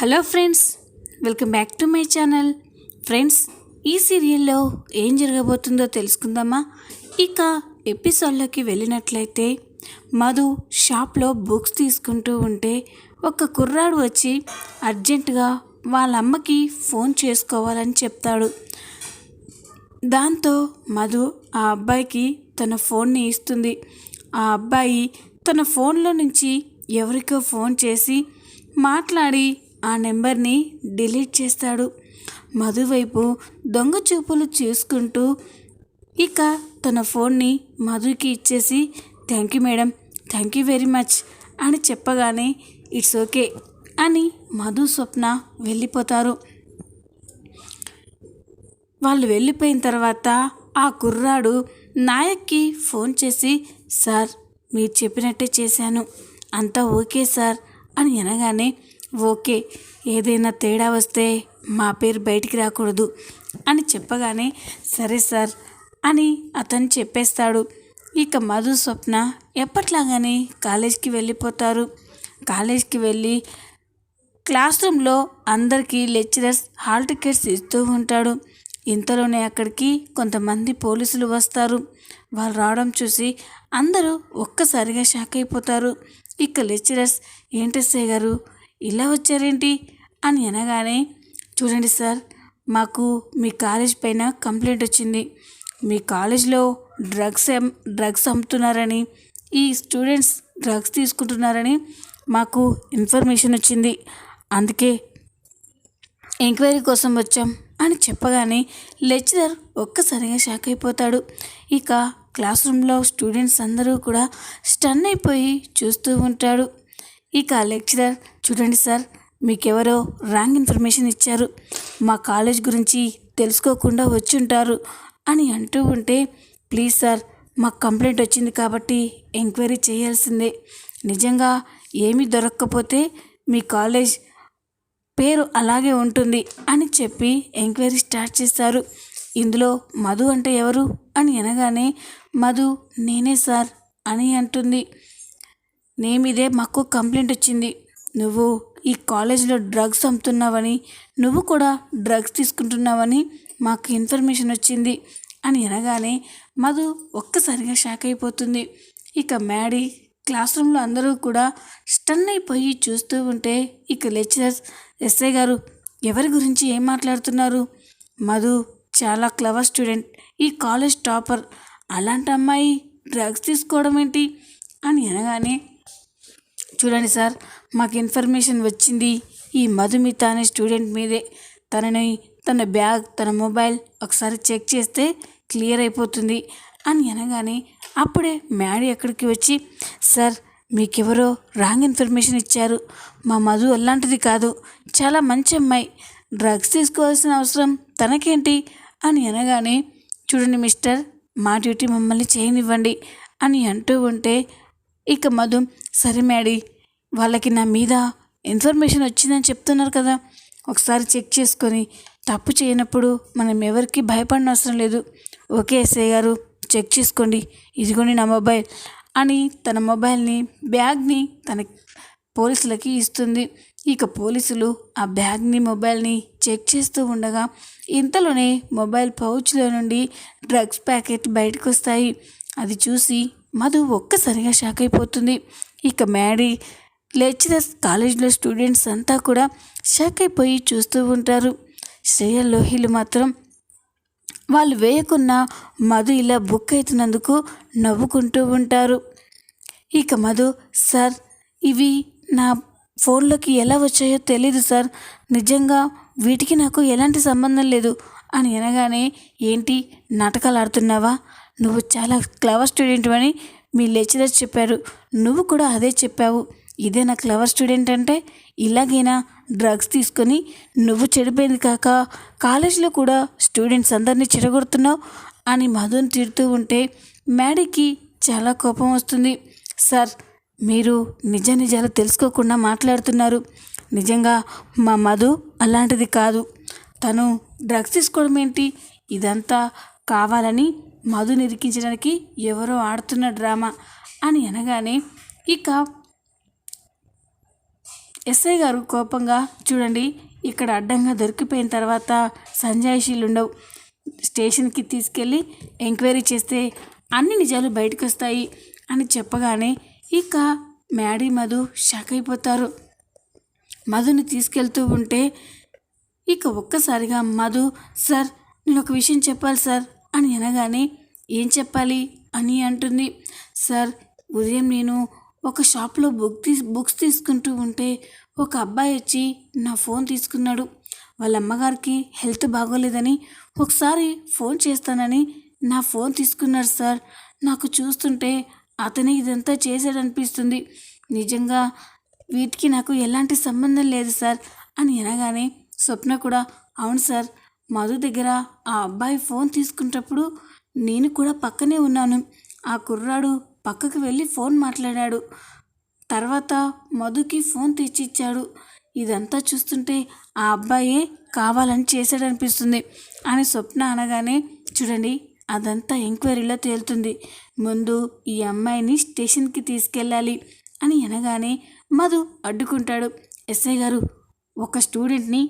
Hello friends welcome back to my channel. Friends ఈ సీరియల్లో ఏం జరగబోతుందో తెలుసుకుందామా? ఇక ఎపిసోడ్లోకి వెళ్ళినట్లయితే మధు షాప్లో బుక్స్ తీసుకుంటూ ఉంటే ఒక కుర్రాడు వచ్చి అర్జెంటుగా వాళ్ళ అమ్మకి ఫోన్ చేసుకోవాలని చెప్తాడు. దాంతో మధు ఆ అబ్బాయికి తన ఫోన్ని ఇస్తుంది. ఆ అబ్బాయి తన ఫోన్లో నుంచి ఎవరికో ఫోన్ చేసి మాట్లాడి ఆ నెంబర్ని డిలీట్ చేస్తాడు. మధువైపు దొంగ చూపులు చూసుకుంటూ ఇక తన ఫోన్ని మధుకి ఇచ్చేసి thank you madam thank you very much అని చెప్పగానే ఇట్స్ ఓకే అని మధు స్వప్న వెళ్ళిపోతారు. వాళ్ళు వెళ్ళిపోయిన తర్వాత ఆ కుర్రాడు నాయక్కి ఫోన్ చేసి సార్ మీరు చెప్పినట్టే చేశాను. అంతా ఓకే సార్ అని అనగానే ఓకే ఏదైనా తేడా వస్తే మా పేరు బయటికి రాకూడదు అని చెప్పగానే సరే సార్ అని అతను చెప్పేస్తాడు. ఇక మధు స్వప్న ఎప్పట్లాగానే కాలేజ్కి వెళ్ళిపోతారు. కాలేజ్కి వెళ్ళి క్లాస్ రూమ్లో అందరికీ లెక్చరర్స్ హాల్ టికెట్స్ ఇస్తూ ఉంటాడు. ఇంతలోనే అక్కడికి కొంతమంది పోలీసులు వస్తారు. వాళ్ళు రావడం చూసి అందరూ ఒక్కసారిగా షాక్ అయిపోతారు. ఇక లెక్చరర్స్ ఏంటెస్ఐ గారు? ఇలా వచ్చారేంటి? అని అనగానే చూడండి సార్ మాకు మీ కాలేజ్ పైన కంప్లైంట్ వచ్చింది. మీ కాలేజ్లో డ్రగ్స్ డ్రగ్స్ అమ్ముతున్నారని ఈ స్టూడెంట్స్ డ్రగ్స్ తీసుకుంటున్నారని మాకు ఇన్ఫర్మేషన్ వచ్చింది. అందుకే ఎంక్వైరీ కోసం వచ్చాం అని చెప్పగానే లెక్చరర్ ఒక్కసారిగా షాక్ అయిపోతాడు. ఇక క్లాస్ రూమ్లో స్టూడెంట్స్ అందరూ కూడా స్టన్ అయిపోయి చూస్తూ ఉంటాడు ఇక లెక్చరర్ చూడండి సార్ మీకెవరో రాంగ్ ఇన్ఫర్మేషన్ ఇచ్చారు. మా కాలేజ్ గురించి తెలుసుకోకుండా వచ్చి ఉంటారు అని అంటూ ఉంటే ప్లీజ్ సార్ మాకు కంప్లైంట్ వచ్చింది కాబట్టి ఎంక్వైరీ చేయాల్సిందే. నిజంగా ఏమీ దొరక్కపోతే మీ కాలేజ్ పేరు అలాగే ఉంటుంది అని చెప్పి ఎంక్వైరీ స్టార్ట్ చేస్తారు. ఇందులో మధు అంటే ఎవరు? అని అనగానే మధు నేనే సార్ అని అంటుంది. నేమిదే మాకు కంప్లైంట్ వచ్చింది. నువ్వు ఈ కాలేజీలో డ్రగ్స్ అమ్ముతున్నావని నువ్వు కూడా డ్రగ్స్ తీసుకుంటున్నావని మాకు ఇన్ఫర్మేషన్ వచ్చింది. అని అనగానే మధు ఒక్కసారిగా షాక్ అయిపోతుంది. ఇక మ్యాడీ క్లాస్ రూమ్లో అందరూ కూడా స్టన్ అయిపోయి చూస్తూ ఉంటే ఇక లెక్చరర్స్ ఎస్ఐ గారు ఎవరి గురించి ఏం మాట్లాడుతున్నారు? మధు చాలా క్లవర్ స్టూడెంట్ ఈ కాలేజ్ టాపర్ అలాంటి అమ్మాయి డ్రగ్స్ తీసుకోవడం ఏంటి? అని అనగానే చూడండి సార్ మాకు ఇన్ఫర్మేషన్ వచ్చింది. ఈ మధుమిత అనే స్టూడెంట్ మీదే. తనని తన బ్యాగ్ తన మొబైల్ ఒకసారి చెక్ చేస్తే క్లియర్ అయిపోతుంది అని అనగానే అప్పుడే మ్యాడీ ఎక్కడికి వచ్చి సార్ మీకెవరో రాంగ్ ఇన్ఫర్మేషన్ ఇచ్చారు. మా మధు అలాంటిది కాదు. చాలా మంచి అమ్మాయి. డ్రగ్స్ తీసుకోవాల్సిన అవసరం తనకేంటి? అని అనగానే చూడండి మిస్టర్ మా డ్యూటీ మమ్మల్ని చేయనివ్వండి అని అంటూ ఉంటే ఇక మధు సరే మ్యాడీ వాళ్ళకి నా మీద ఇన్ఫర్మేషన్ వచ్చిందని చెప్తున్నారు కదా. ఒకసారి చెక్ చేసుకొని తప్పు చేయనప్పుడు మనం ఎవరికి భయపడిన అవసరం లేదు. ఓకే ఎస్ఐ గారు చెక్ చేసుకోండి. ఇదిగోండి నా మొబైల్ అని తన మొబైల్ని బ్యాగ్ని తన పోలీసులకి ఇస్తుంది. ఇక పోలీసులు ఆ బ్యాగ్ని మొబైల్ని చెక్ చేస్తూ ఉండగా ఇంతలోనే మొబైల్ పౌచ్లో నుండి డ్రగ్స్ ప్యాకెట్ బయటకు వస్తాయి అది చూసి మధు ఒక్కసారిగా షాక్ అయిపోతుంది. ఇక మ్యాడీ లెక్చరర్స్ కాలేజీలో స్టూడెంట్స్ అంతా కూడా షాక్ అయిపోయి చూస్తూ ఉంటారు. శ్రేయ లోహిలు మాత్రం వాళ్ళు వేయకున్న మధు ఇలా బుక్ అవుతున్నందుకు నవ్వుకుంటూ ఉంటారు. ఇక మధు సార్ ఇవి నా ఫోన్లోకి ఎలా వచ్చాయో తెలీదు సార్. నిజంగా వీటికి నాకు ఎలాంటి సంబంధం లేదు. అని అనగానే ఏంటి నాటకాలు ఆడుతున్నావా? నువ్వు చాలా క్లవర్ స్టూడెంట్ అని మీ లెక్చరర్ చెప్పారు. నువ్వు కూడా అదే చెప్పావు. ఇదే నా క్లవర్ స్టూడెంట్ అంటే ఇలాగైనా డ్రగ్స్ తీసుకొని నువ్వు చెడిపోయింది కాక కాలేజీలో కూడా స్టూడెంట్స్ అందరినీ చెడగొడుతున్నావు అని మధుని తిడుతూ ఉంటే మ్యాడీకి చాలా కోపం వస్తుంది. సార్ మీరు నిజ నిజాలు తెలుసుకోకుండా మాట్లాడుతున్నారు. నిజంగా మా మధు అలాంటిది కాదు. తను డ్రగ్స్ తీసుకోవడం ఏంటి? ఇదంతా కావాలని మధు నిరికించడానికి ఎవరో ఆడుతున్న డ్రామా అని అనగానే ఇక ఎస్ఐ గారు కోపంగా చూడండి ఇక్కడ అడ్డంగా దొరికిపోయిన తర్వాత సంజాయిషీలు ఉండవు స్టేషన్కి తీసుకెళ్ళి ఎంక్వైరీ చేస్తే అన్ని నిజాలు బయటకు వస్తాయి అని చెప్పగానే ఇక మ్యాడీ మధు షాక్ అయిపోతారు. మధుని తీసుకెళ్తూ ఉంటే ఇక ఒక్కసారిగా మధు సార్ నేను ఒక విషయం చెప్పాలి సార్. అని అనగానే ఏం చెప్పాలి అని అంటుంది. సార్ ఉదయం నేను ఒక షాప్లో బుక్ తీ బుక్స్ తీసుకుంటూ ఉంటే ఒక అబ్బాయి వచ్చి నా ఫోన్ తీసుకున్నాడు. వాళ్ళ అమ్మగారికి హెల్త్ బాగోలేదని ఒకసారి ఫోన్ చేస్తానని నా ఫోన్ తీసుకున్నాడు సార్. నాకు చూస్తుంటే అతనే ఇదంతా చేశాడనిపిస్తుంది. నిజంగా వీటికి నాకు ఎలాంటి సంబంధం లేదు సార్ అని అనగానే స్వప్న కూడా అవును సార్ మధు దగ్గర ఆ అబ్బాయి ఫోన్ తీసుకునేటప్పుడు నేను కూడా పక్కనే ఉన్నాను. ఆ కుర్రాడు పక్కకు వెళ్ళి ఫోన్ మాట్లాడాడు. తర్వాత మధుకి ఫోన్ తెచ్చిచ్చాడు. ఇదంతా చూస్తుంటే ఆ అబ్బాయే కావాలని చేశాడనిపిస్తుంది అని స్వప్న అనగానే చూడండి అదంతా ఎంక్వైరీలో తేలుతుంది. ముందు ఈ అమ్మాయిని స్టేషన్కి తీసుకెళ్ళాలి అని అనగానే మధు అడ్డుకుంటాడు. ఎస్ఐ గారు ఒక స్టూడెంట్ని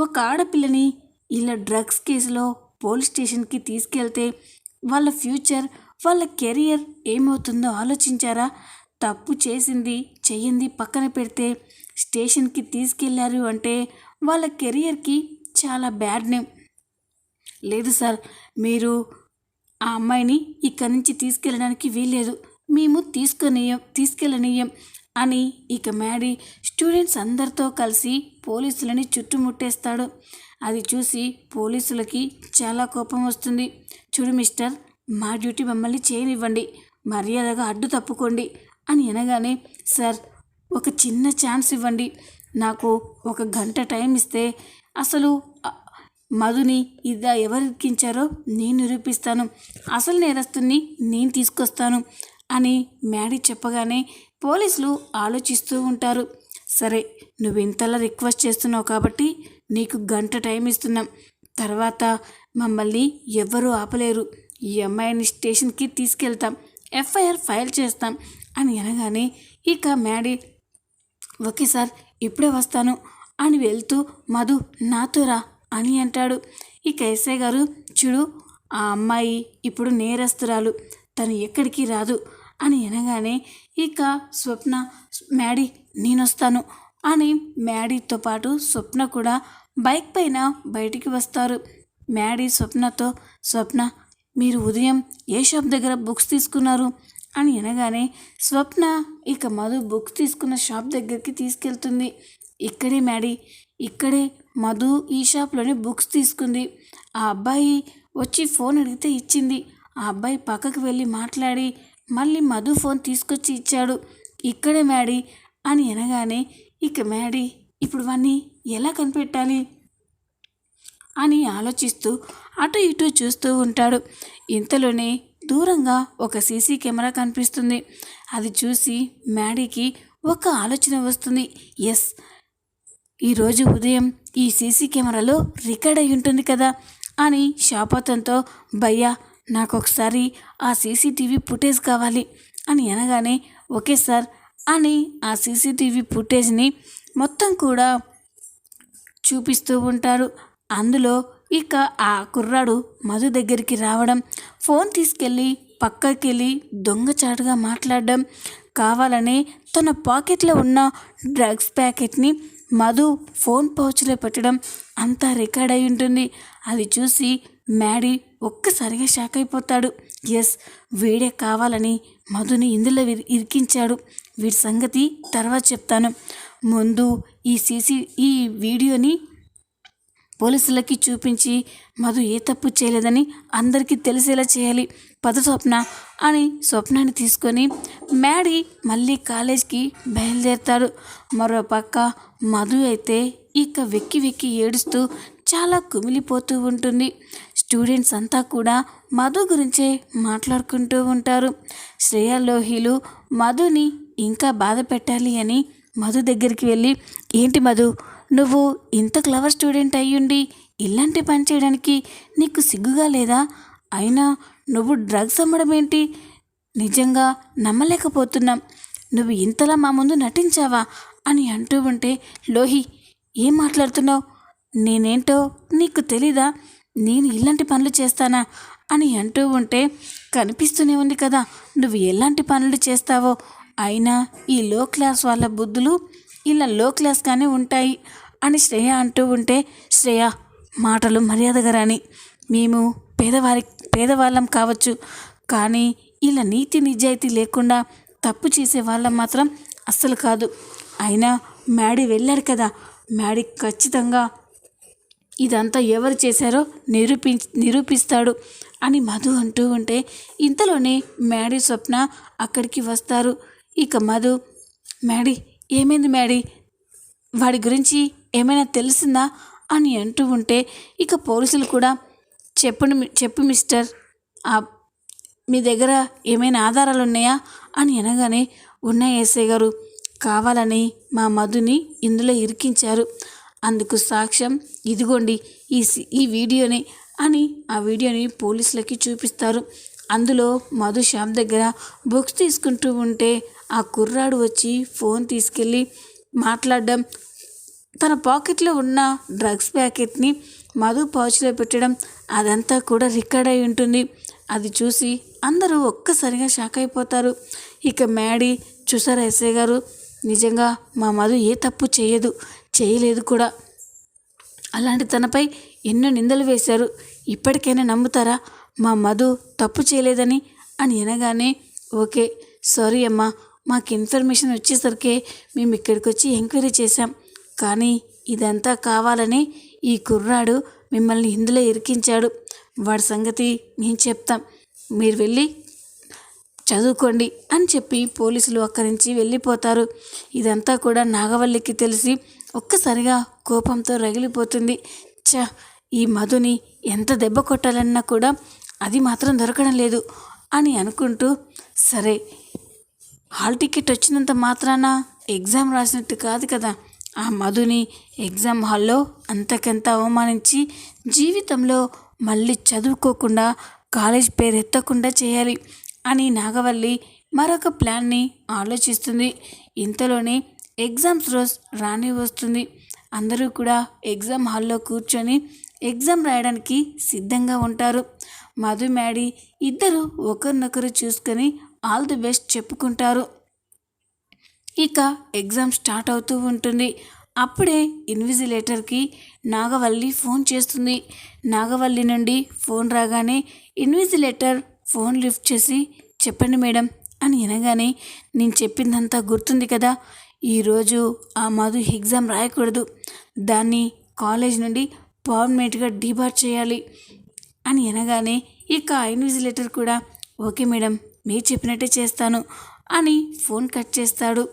ఒక ఆడపిల్లని ఇలా డ్రగ్స్ కేసులో పోలీస్ స్టేషన్కి తీసుకెళ్తే వాళ్ళ ఫ్యూచర్ వాళ్ళ కెరియర్ ఏమవుతుందో ఆలోచించారా? తప్పు చేసింది చెయ్యింది పక్కన పెడితే స్టేషన్కి తీసుకెళ్ళారు అంటే వాళ్ళ కెరియర్కి చాలా బ్యాడ్ నేమ్. లేదు సార్ మీరు ఆ అమ్మాయిని ఇక్కడి నుంచి తీసుకెళ్ళడానికి వీల్లేదు. మేము తీసుకొనియం తీసుకెళ్ళనీయం అని ఇక మ్యాడీ స్టూడెంట్స్ అందరితో కలిసి పోలీసులని చుట్టుముట్టేస్తాడు. అది చూసి పోలీసులకి చాలా కోపం వస్తుంది. చూడు మిస్టర్ మా డ్యూటీ మమ్మల్ని చేయనివ్వండి మర్యాదగా అడ్డు తప్పుకోండి అని అనగానే సార్ ఒక చిన్న ఛాన్స్ ఇవ్వండి. నాకు ఒక గంట టైం ఇస్తే అసలు మధుని ఇదా ఎవరు నేను నిరూపిస్తాను. అసలు నేరస్తుని నేను తీసుకొస్తాను అని మ్యాడీ చెప్పగానే పోలీసులు ఆలోచిస్తూ ఉంటారు. సరే నువ్వు ఇంతలా రిక్వెస్ట్ చేస్తున్నావు కాబట్టి నీకు గంట టైం ఇస్తున్నాం. తర్వాత మమ్మల్ని ఎవ్వరూ ఆపలేరు. ఈ అమ్మాయిని స్టేషన్కి తీసుకెళ్తాం. ఎఫ్ఐఆర్ ఫైల్ చేస్తాం అని అనగానే ఇక మ్యాడీ ఓకే సార్ ఇప్పుడే వస్తాను అని వెళ్తూ మధు నాతో రా అని అంటాడు. ఇక ఎస్ఐ గారు చూడు ఆ అమ్మాయి ఇప్పుడు నేరస్తురాలు తను ఎక్కడికి రాదు అని అనగానే ఇక స్వప్న మ్యాడీ నేనొస్తాను అని మ్యాడీతో పాటు స్వప్న కూడా బైక్ పైన బయటికి వస్తారు. మ్యాడీ స్వప్నతో స్వప్న మీరు ఉదయం ఏ షాప్ దగ్గర బుక్స్ తీసుకున్నారు? అని అనగానే స్వప్న ఇక మధు బుక్స్ తీసుకున్న షాప్ దగ్గరికి తీసుకెళ్తుంది. ఇక్కడే మ్యాడీ ఇక్కడే మధు ఈ షాప్లోనే బుక్స్ తీసుకుంది. ఆ అబ్బాయి వచ్చి ఫోన్ అడిగితే ఇచ్చింది. ఆ అబ్బాయి పక్కకు వెళ్ళి మాట్లాడి మళ్ళీ మధు ఫోన్ తీసుకొచ్చి ఇచ్చాడు. ఇక్కడే మ్యాడీ అని అనగానే ఇక మ్యాడీ ఇప్పుడు వాణ్ణి ఎలా కనిపెట్టాలి? అని ఆలోచిస్తూ అటు ఇటు చూస్తూ ఉంటాడు. ఇంతలోనే దూరంగా ఒక సీసీ కెమెరా కనిపిస్తుంది. అది చూసి మ్యాడీకి ఒక ఆలోచన వస్తుంది. ఎస్ ఈరోజు ఉదయం ఈ సీసీ కెమెరాలో రికార్డ్ అయి ఉంటుంది కదా అని శాపతంతో భయ్యా నాకు ఒకసారి ఆ సీసీటీవీ ఫుటేజ్ కావాలి అని అనగానే ఓకే సార్ అని ఆ సీసీటీవీ ఫుటేజ్ని మొత్తం కూడా చూపిస్తూ ఉంటారు. అందులో ఇక ఆ కుర్రాడు మధు దగ్గరికి రావడం ఫోన్ తీసుకెళ్ళి పక్కకెళ్ళి దొంగచాటుగా మాట్లాడడం కావాలనే తన పాకెట్లో ఉన్న డ్రగ్స్ ప్యాకెట్ని మధు ఫోన్ పౌచ్లో పెట్టడం అంతా రికార్డ్ అయి ఉంటుంది. అది చూసి మ్యాడీ ఒక్కసారిగా షాక్ అయిపోతాడు. ఎస్ వీడే కావాలని మధుని ఇందులో ఇరికించాడు. వీడి సంగతి తర్వాత చెప్తాను. ముందు ఈ సీసీ ఈ వీడియోని పోలీసులకి చూపించి మధు ఏ తప్పు చేయలేదని అందరికీ తెలిసేలా చేయాలి. పద స్వప్న అని స్వప్నాన్ని తీసుకొని మ్యాడీ మళ్ళీ కాలేజ్కి బయలుదేరుతాడు. మరో పక్క మధు అయితే ఇక వెక్కి వెక్కి ఏడుస్తూ చాలా కుమిలిపోతూ ఉంటుంది. స్టూడెంట్స్ అంతా కూడా మధు గురించే మాట్లాడుకుంటూ ఉంటారు. శ్రేయా లోహిలు మధుని ఇంకా బాధ పెట్టాలి అని మధు దగ్గరికి వెళ్ళి ఏంటి మధు నువ్వు ఇంత క్లవర్ స్టూడెంట్ అయ్యుండి ఇలాంటి పని చేయడానికి నీకు సిగ్గుగా లేదా? అయినా నువ్వు డ్రగ్స్ అమ్మడం ఏంటి? నిజంగా నమ్మలేకపోతున్నాం. నువ్వు ఇంతలా మా ముందు నటించావా? అని అంటూ ఉంటే లోహి ఏం మాట్లాడుతున్నావు? నేనేంటో నీకు తెలీదా? నేను ఇలాంటి పనులు చేస్తానా? అని అంటూ ఉంటే కనిపిస్తూనే ఉంది కదా నువ్వు ఎలాంటి పనులు చేస్తావో అయినా ఈ లో క్లాస్ వాళ్ళ బుద్ధులు ఇలా లో క్లాస్గానే ఉంటాయి అని శ్రేయ అంటూ ఉంటే శ్రేయ మాటలు మర్యాదగా రాని. మేము పేదవారి పేదవాళ్ళం కావచ్చు కానీ ఇలా నీతి నిజాయితీ లేకుండా తప్పు చేసే వాళ్ళం మాత్రం అస్సలు కాదు. అయినా మ్యాడీ వెళ్ళాడు కదా మ్యాడీ ఖచ్చితంగా ఇదంతా ఎవరు చేశారో నిరూపి నిరూపిస్తాడు అని మధు అంటూ ఉంటే ఇంతలోనే మ్యాడీ స్వప్న అక్కడికి వస్తారు. ఇక మధు మ్యాడీ ఏమైంది మ్యాడీ? వాడి గురించి ఏమైనా తెలిసిందా? అని అంటూ ఉంటే ఇక పోలీసులు కూడా చెప్పండి చెప్పు మిస్టర్ ఆ మీ దగ్గర ఏమైనా ఆధారాలు ఉన్నాయా? అని అనగానే ఉన్నాయి ఎస్ఐ గారు కావాలని మా మధుని ఇందులో ఇరికించారు. అందుకు సాక్ష్యం ఇదిగోండి ఈ ఈ వీడియోని అని ఆ వీడియోని పోలీసులకి చూపిస్తారు. అందులో మధు షాప్ దగ్గర బుక్స్ తీసుకుంటూ ఉంటే ఆ కుర్రాడు వచ్చి ఫోన్ తీసుకెళ్ళి మాట్లాడడం. తన పాకెట్లో ఉన్న డ్రగ్స్ ప్యాకెట్ని మధు పౌచ్లో పెట్టడం అదంతా కూడా రికార్డ్ అయి ఉంటుంది. అది చూసి అందరూ ఒక్కసారిగా షాక్ అయిపోతారు. ఇక మ్యాడీ చూసారా ఎస్ఐ గారు? నిజంగా మా మధు ఏ తప్పు చేయదు చేయలేదు కూడా. అలాంటి తనపై ఎన్నో నిందలు వేశారు. ఇప్పటికైనా నమ్ముతారా? మా మధు తప్పు చేయలేదని అని అనగానే ఓకే సారీ అమ్మా మాకు ఇన్ఫర్మేషన్ వచ్చేసరికి మేము ఇక్కడికి వచ్చి ఎంక్వైరీ చేశాం. కానీ ఇదంతా కావాలని ఈ కుర్రాడు మిమ్మల్ని ఇందులో ఇరికించాడు. వాడి సంగతి నేను చెప్తాం. మీరు వెళ్ళి చదువుకోండి అని చెప్పి పోలీసులు అక్కడి నుంచి వెళ్ళిపోతారు. ఇదంతా కూడా నాగవల్లికి తెలిసి ఒక్కసారిగా కోపంతో రగిలిపోతుంది. ఛ! ఈ మధుని ఎంత దెబ్బ కొట్టాలన్నా కూడా అది మాత్రం దొరకడం లేదు అని అనుకుంటూ సరే హాల్ టికెట్ వచ్చినంత మాత్రాన ఎగ్జామ్ రాసినట్టు కాదు కదా. ఆ మధుని ఎగ్జామ్ హాల్లో అంతకంత అవమానించి జీవితంలో మళ్ళీ చదువుకోకుండా కాలేజ్ పేరు ఎత్తకుండా చేయాలి అని నాగవల్లి మరొక ప్లాన్ని ఆలోచిస్తుంది. ఇంతలోనే ఎగ్జామ్స్ రోజు రాని వస్తుంది. అందరూ కూడా ఎగ్జామ్ హాల్లో కూర్చొని ఎగ్జామ్ రాయడానికి సిద్ధంగా ఉంటారు. మధు మ్యాడీ ఇద్దరు ఒకరినొకరు చూసుకొని ఆల్ ది బెస్ట్ చెప్పుకుంటారు. ఇక ఎగ్జామ్ స్టార్ట్ అవుతూ ఉంటుంది. అప్పుడే ఇన్విజిలేటర్కి నాగవల్లి ఫోన్ చేస్తుంది. నాగవల్లి నుండి ఫోన్ రాగానే ఇన్విజిలేటర్ ఫోన్ లిఫ్ట్ చేసి చెప్పండి మేడం అని అనగానే నేను చెప్పిందంతా గుర్తుంది కదా. ఈరోజు ఆ మధు ఎగ్జామ్ రాయకూడదు. దాన్ని కాలేజ్ నుండి పర్మనెంట్గా డిబార్ చేయాలి అని అనగానే ఇక ఇన్విజిలేటర్ కూడా ఓకే మేడం మీరు చెప్పినట్టే చేస్తాను అని ఫోన్ కట్ చేస్తాడు.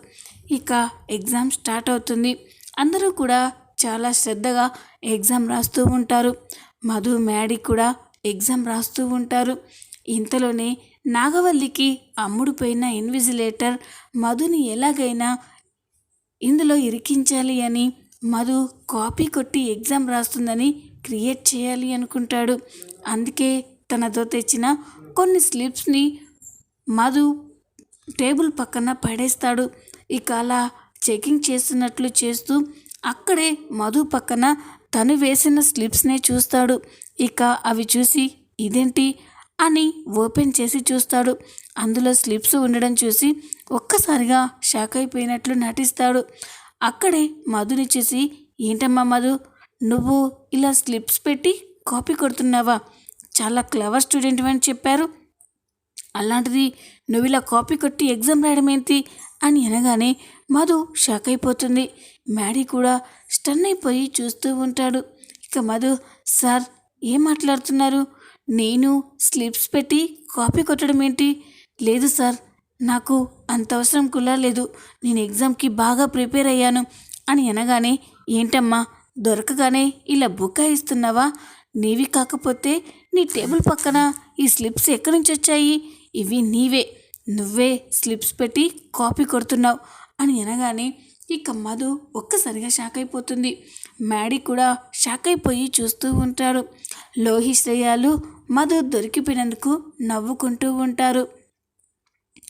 ఇక ఎగ్జామ్ స్టార్ట్ అవుతుంది. అందరూ కూడా చాలా శ్రద్ధగా ఎగ్జామ్ రాస్తూ ఉంటారు. మధు మ్యాడీ కూడా ఎగ్జామ్ రాస్తూ ఉంటారు. ఇంతలోనే నాగవల్లికి అమ్ముడుపోయిన ఇన్విజిలేటర్ మధుని ఎలాగైనా ఇందులో ఇరికించాలి అని మధు కాపీ కొట్టి ఎగ్జామ్ రాస్తుందని క్రియేట్ చేయాలి అనుకుంటాడు. అందుకే తనతో తెచ్చిన కొన్ని స్లిప్స్ని మధు టేబుల్ పక్కన పడేస్తాడు. ఇక అలా చెకింగ్ చేస్తున్నట్లు చేస్తూ అక్కడే మధు పక్కన తను వేసిన స్లిప్స్నే చూస్తాడు. ఇక అవి చూసి ఇదేంటి అని ఓపెన్ చేసి చూస్తాడు. అందులో స్లిప్స్ ఉండడం చూసి ఒక్కసారిగా షాక్ అయిపోయినట్లు నటిస్తాడు. అక్కడే మధుని చూసి ఏంటమ్మా మధు నువ్వు ఇలా స్లిప్స్ పెట్టి కాపీ కొడుతున్నావా? చాలా క్లవర్ స్టూడెంట్ అని చెప్పారు. అలాంటిది నువ్వు ఇలా కాపీ కొట్టి ఎగ్జామ్ రాయడం ఏంటి అని అనగానే మధు షాక్ అయిపోతుంది. మ్యాడీ కూడా స్టన్ అయిపోయి చూస్తూ ఉంటాడు. ఇక మధు సార్ ఏం మాట్లాడుతున్నారు? నేను స్లిప్స్ పెట్టి కాపీ కొట్టడం ఏంటి లేదు సార్ నాకు అంత అవసరం కూడా లేదు. నేను ఎగ్జామ్కి బాగా ప్రిపేర్ అయ్యాను. అని అనగానే ఏంటమ్మా దొరకగానే ఇలా బుకాయిస్తున్నావా నీవి కాకపోతే నీ టేబుల్ పక్కన ఈ స్లిప్స్ ఎక్కడి నుంచి వచ్చాయి? ఇవి నీవే. నువ్వే స్లిప్స్ పెట్టి కాపీ కొడుతున్నావు అని అనగానే ఇక మధు ఒక్కసారిగా షాక్ అయిపోతుంది. మ్యాడీ కూడా షాక్ అయిపోయి చూస్తూ ఉంటాడు లోహి శ్రేయాలు మధు దొరికిపోయినందుకు నవ్వుకుంటూ ఉంటారు.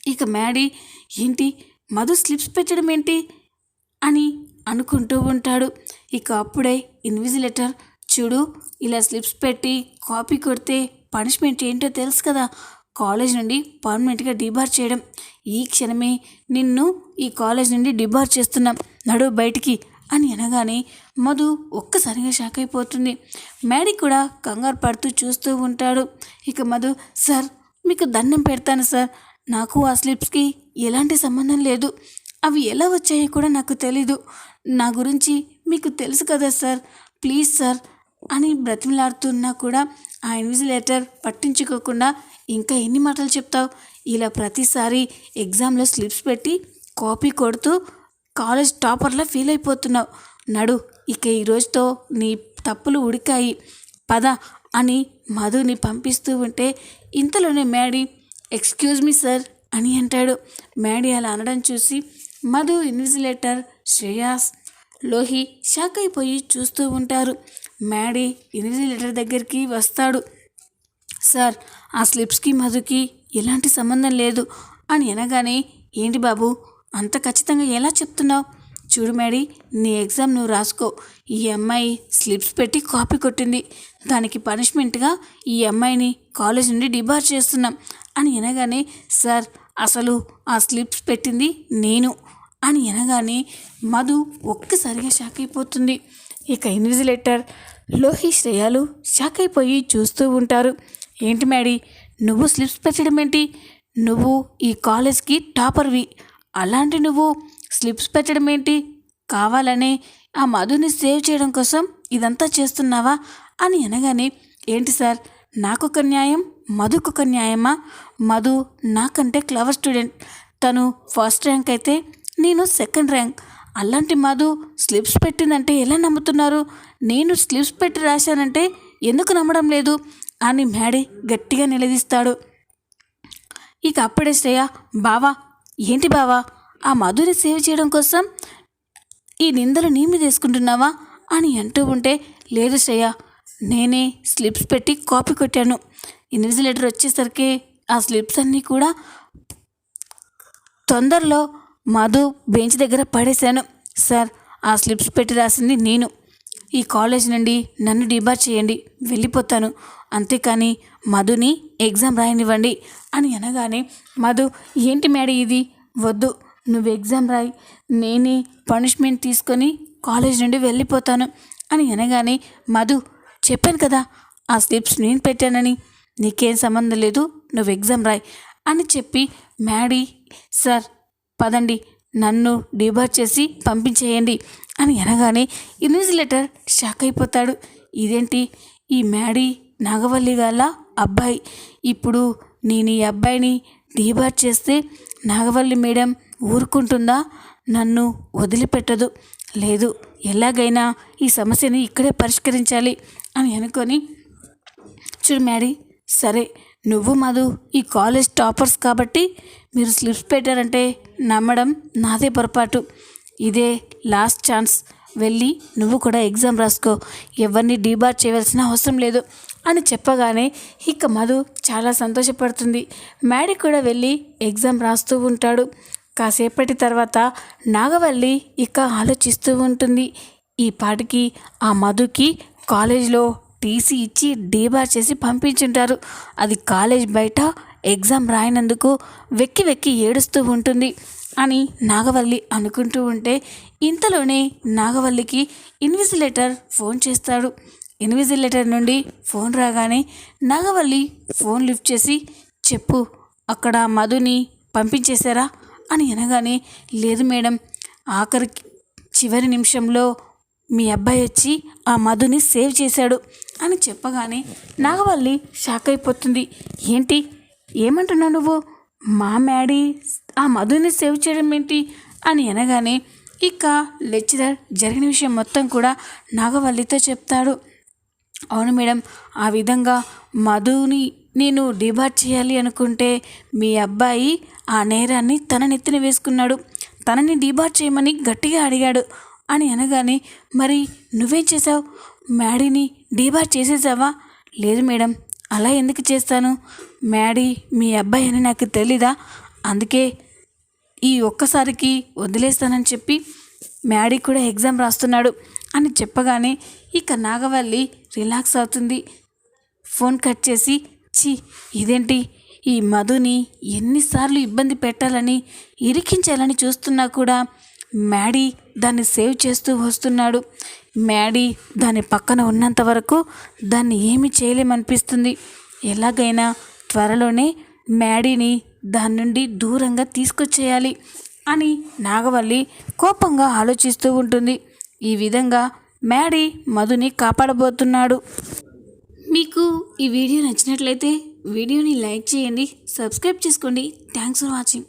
ఇక మ్యాడీ ఏంటి? మధు స్లిప్స్ పెట్టడం ఏంటి? అని అనుకుంటూ ఉంటాడు. ఇక అప్పుడే ఇన్విజిలేటర్ చూడు ఇలా స్లిప్స్ పెట్టి కాపీ కొడితే పనిష్మెంట్ ఏంటో తెలుసు కదా. కాలేజ్ నుండి పర్మనెంట్గా డిబార్ చేయడం. ఈ క్షణమే నిన్ను ఈ కాలేజ్ నుండి డిబార్ చేస్తున్నాం. నడు బయటికి అని అనగానే మధు ఒక్కసారిగా షాక్ అయిపోతుంది. మేడి కూడా కంగారు పడుతూ చూస్తూ ఉంటాడు. ఇక మధు సార్ మీకు దండం పెడతాను సార్. నాకు ఆ స్లిప్స్కి ఎలాంటి సంబంధం లేదు. అవి ఎలా వచ్చాయో కూడా నాకు తెలీదు. నా గురించి మీకు తెలుసు కదా సార్. ప్లీజ్ సార్ అని బ్రతిమలాడుతున్నా కూడా ఆ ఇన్విజిలేటర్ పట్టించుకోకుండా ఇంకా ఎన్ని మాటలు చెప్తావు? ఇలా ప్రతిసారి ఎగ్జామ్లో స్లిప్స్ పెట్టి కాపీ కొడుతూ కాలేజ్ టాపర్లా ఫీల్ అయిపోతున్నావు. నడు ఇక ఈరోజుతో నీ తప్పులు ఉడికాయి. పద అని మధుని పంపిస్తూ ఉంటే ఇంతలోనే మేడీ ఎక్స్క్యూజ్ మీ సార్ అని అంటాడు. మేడీ అలా అనడం చూసి మధు ఇన్విజిలేటర్ శ్రేయాస్ లోహి షాక్ అయిపోయి చూస్తూ ఉంటారు. మేడీ ఇన్విజిలేటర్ దగ్గరికి వస్తాడు. సార్ ఆ స్లిప్స్కి మధుకి ఎలాంటి సంబంధం లేదు అని అనగానే ఏంటి బాబు అంత ఖచ్చితంగా ఎలా చెప్తున్నావు? చూడు మేడీ నీ ఎగ్జామ్ నువ్వు రాసుకో. ఈ అమ్మాయి స్లిప్స్ పెట్టి కాపీ కొట్టింది. దానికి పనిష్మెంట్గా ఈ అమ్మాయిని కాలేజ్ నుండి డిబార్ చేస్తున్నాం అని అనగానే సార్ అసలు ఆ స్లిప్స్ పెట్టింది నేను అని అనగానే మధు ఒక్కసారిగా షాక్ అయిపోతుంది. ఇక ఇన్విజిలేటర్ లోహి శ్రేయాలు షాక్ అయిపోయి చూస్తూ ఉంటారు. ఏంటి మేడీ నువ్వు స్లిప్స్ పెట్టడం ఏంటి? నువ్వు ఈ కాలేజ్కి టాపర్వి. అలాంటి నువ్వు స్లిప్స్ పెట్టడం ఏంటి? కావాలనే ఆ మధుని సేవ్ చేయడం కోసం ఇదంతా చేస్తున్నావా? అని అనగానే ఏంటి సార్ నాకొక న్యాయం మధుకొక న్యాయమా? మధు నాకంటే క్లవర్ స్టూడెంట్. తను ఫస్ట్ ర్యాంక్ అయితే నేను సెకండ్ ర్యాంక్. అలాంటి మధు స్లిప్స్ పెట్టిందంటే ఎలా నమ్ముతున్నారు? నేను స్లిప్స్ పెట్టి రాశానంటే ఎందుకు నమ్మడం లేదు? అని మేడే గట్టిగా నిలదీస్తాడు. ఇక అప్పుడే శ్రేయ బావా ఏంటి బావా? ఆ మధుని సేవ్ చేయడం కోసం ఈ నిందలు నీ మీద వేసుకుంటున్నావా? అని అంటూ ఉంటే లేదు శ్రేయ నేనే స్లిప్స్ పెట్టి కాపీ కొట్టాను. ఇన్విజిలేటర్ వచ్చేసరికి ఆ స్లిప్స్ అన్నీ కూడా తొందరలో మధు బెంచ్ దగ్గర పడేశాను. సార్ ఆ స్లిప్స్ పెట్టి రాసింది నేను. ఈ కాలేజ్ నుండి నన్ను డిబార్ చేయండి వెళ్ళిపోతాను. అంతేకాని మధుని ఎగ్జామ్ రాయనివ్వండి అని అనగానే మధు ఏంటి మేడ ఇది? వద్దు నువ్వు ఎగ్జామ్ రాయి. నేనే పనిష్మెంట్ తీసుకొని కాలేజ్ నుండి వెళ్ళిపోతాను అని అనగానే మధు చెప్పాను కదా ఆ స్లిప్స్ నేను పెట్టానని. నీకేం సంబంధం లేదు నువ్వు ఎగ్జామ్ రాయి అని చెప్పి మ్యాడీ సార్ పదండి. నన్ను డిబార్ చేసి పంపించేయండి అని అనగానే ఇన్విజిలేటర్ షాక్ అయిపోతాడు. ఇదేంటి? ఈ మ్యాడీ నాగవల్లి గల అబ్బాయి. ఇప్పుడు నేను ఈ అబ్బాయిని డీబార్ చేస్తే నాగవల్లి మేడం ఊరుకుంటుందా? నన్ను వదిలిపెట్టదు. లేదు ఎలాగైనా ఈ సమస్యని ఇక్కడే పరిష్కరించాలి అని అనుకొని చూడు మ్యాడీ సరే నువ్వు మధు ఈ కాలేజ్ టాపర్స్ కాబట్టి మీరు స్లిప్స్ పెట్టారంటే నమ్మడం నాదే పొరపాటు. ఇదే లాస్ట్ ఛాన్స్. వెళ్ళి నువ్వు కూడా ఎగ్జామ్ రాసుకో. ఎవరిని డీబార్ చేయవలసిన అవసరం లేదు అని చెప్పగానే ఇక మధు చాలా సంతోషపడుతుంది. మ్యాడీ కూడా వెళ్ళి ఎగ్జామ్ రాస్తూ ఉంటాడు. కాసేపటి తర్వాత నాగవల్లి ఇక ఆలోచిస్తూ ఉంటుంది. ఈ పాటికి ఆ మధుకి కాలేజ్లో టీసీ ఇచ్చి డీబార్ చేసి పంపించుంటారు. అది కాలేజ్ బయట ఎగ్జామ్ రాయనందుకు వెక్కి వెక్కి ఏడుస్తూ ఉంటుంది అని నాగవల్లి అనుకుంటూ ఉంటే ఇంతలోనే నాగవల్లికి ఇన్విజిలేటర్ ఫోన్ చేస్తాడు. ఇన్విజిలేటర్ నుండి ఫోన్ రాగానే నాగవల్లి ఫోన్ లిఫ్ట్ చేసి చెప్పు అక్కడ మధుని పంపించేశారా? అని అనగానే లేదు మేడం ఆఖరికి చివరి నిమిషంలో మీ అబ్బాయి వచ్చి ఆ మధుని సేవ్ చేశాడు అని చెప్పగానే నాగవల్లి షాక్ అయిపోతుంది. ఏంటి ఏమంటున్నావు నువ్వు? మా మ్యాడీ ఆ మధుని సేవ్ చేయడం ఏంటి? అని అనగానే ఇక లెక్చరర్ జరిగిన విషయం మొత్తం కూడా నాగవల్లితో చెప్తాడు. అవును మేడం ఆ విధంగా మధుని నేను డిబార్ చేయాలి అనుకుంటే మీ అబ్బాయి ఆ నేరాన్ని తన నెత్తిన వేసుకున్నాడు. తనని డిబార్ చేయమని గట్టిగా అడిగాడు. అని అనగానే మరి నువ్వేం చేసావు మ్యాడీని డీబార్ చేసేసావా? లేదు మేడం అలా ఎందుకు చేస్తాను? మ్యాడీ మీ అబ్బాయి అని నాకు తెలీదా? అందుకే ఈ ఒక్కసారికి వదిలేస్తానని చెప్పి మ్యాడీ కూడా ఎగ్జామ్ రాస్తున్నాడు అని చెప్పగానే ఇక నాగవల్లి రిలాక్స్ అవుతుంది. ఫోన్ కట్ చేసి ఛీ ఇదేంటి? ఈ మధుని ఎన్నిసార్లు ఇబ్బంది పెట్టాలని ఇరికించాలని చూస్తున్నా కూడా మ్యాడీ దాన్ని సేవ్ చేస్తూ వస్తున్నాడు. మ్యాడీ దాని పక్కన ఉన్నంత వరకు దాన్ని ఏమి చేయలేమనిపిస్తుంది. ఎలాగైనా త్వరలోనే మ్యాడీని దాని నుండి దూరంగా తీసుకొచ్చేయాలి అని నాగవల్లి కోపంగా ఆలోచిస్తూ ఉంటుంది. ఈ విధంగా మ్యాడీ మధుని కాపాడబోతున్నాడు. మీకు ఈ వీడియో నచ్చినట్లయితే వీడియోని లైక్ చేయండి సబ్స్క్రైబ్ చేసుకోండి. Thanks for watching.